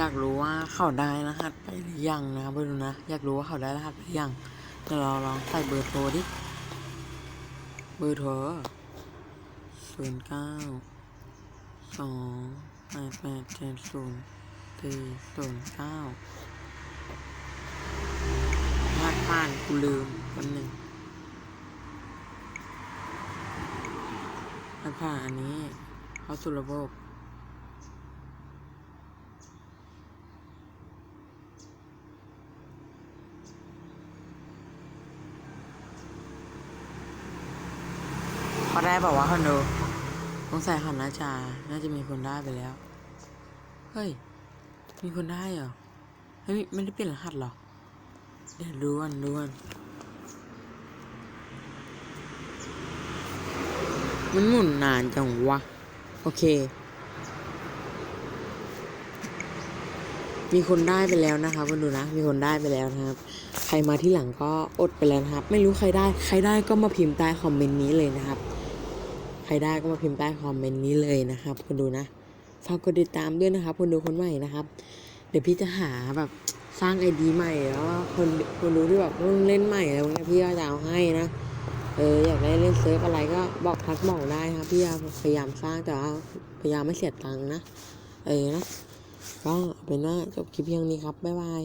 อยากรู้ว่าเขาได้รหัสไปหรือยังนะครับไปดูนะ อยากรู้ว่าเขาได้รหัสไปหรือยังเดี๋ยวเราลองใส่เบอร์โทรดิ เบอร์โทรศูนย์เก้าสองแปดแปดเจ็ดศูนย์สี่ศูนย์เก้ารหัสผ่านกูลืมคนหนึ่งรหัสผ่านอันนี้ เขาสู่ระบบ เขาได้บอกว่าวะคอนโดสงสัยเขาน่าจะน่าจะมีคนได้ไปแล้ว เฮ้ย มีคนได้เหรอ เฮ้ย ไม่ได้เปลี่ยนรหัสหรอ เดี๋ยวดูกันดูกันมันหมุนนานจังวะ โอเค มีคนได้ไปแล้วนะครับมาดูนะ มีคนได้ไปแล้วนะครับ ใครมาที่หลังก็อดไปแล้วนะครับ ไม่รู้ใครได้ ใครได้ก็มาพิมพ์ใต้คอมเมนต์นี้เลยนะครับ ครได้ก็มาพิมพ์ใต้คอมเมนต์นี้เลยนะครับคุณดูนะฝากกดติดตามด้วยนะครับคุณดูคนใหม่นะครับ เดี๋ยวพี่จะหาแบบสร้างไอดีใหม่แล้วคนคนดูที่แบบเพิ่งเล่นใหม่อะไรพวกนี้พี่ก็จะเอาให้นะเอออยากได้เล่นเซิร์ฟอะไรก็บอกทักบอกได้ครับพี่พยายามสร้างแต่ว่าพยายามไม่เสียตังค์นะเออนะก็เป็นว่าจบคลิปเพียงนี้ครับบ๊ายบาย